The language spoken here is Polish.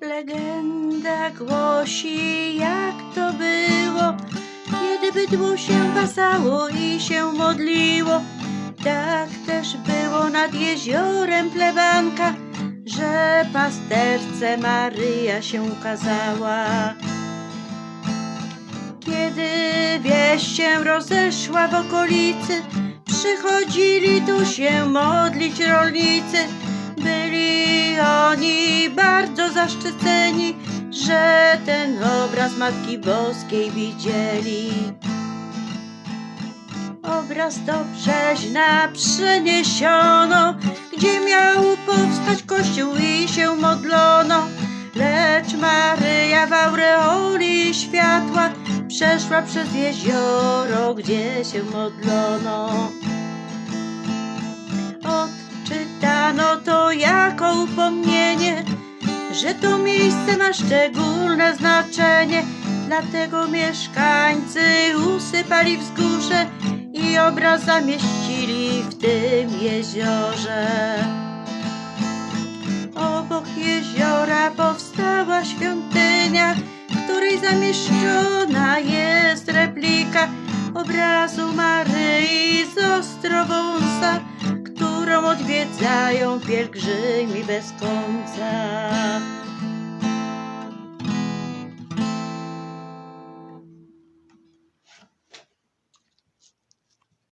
Legenda głosi, jak to było, kiedy bydło się pasało i się modliło. Tak też było nad jeziorem plebanka, że pasterce Maryja się ukazała. Kiedy wieść się rozeszła w okolicy, przychodzili tu się modlić rolnicy. Byli oni bardzo zaszczyceni, że ten obraz Matki Boskiej widzieli. Obraz do Brzeźna przeniesiono, gdzie miał powstać kościół i się modlono. Lecz Maryja w aureoli światła przeszła przez jezioro, gdzie się modlono. Odczytano to jako upomnienie, że to miejsce ma szczególne znaczenie. Dlatego mieszkańcy usypali wzgórze i obraz zamieścili w tym jeziorze. Obok jeziora powstała świątynia, w której zamieszczona jest replika obrazu Maryi z Ostrowąsa, odwiedzają pielgrzymi bez końca.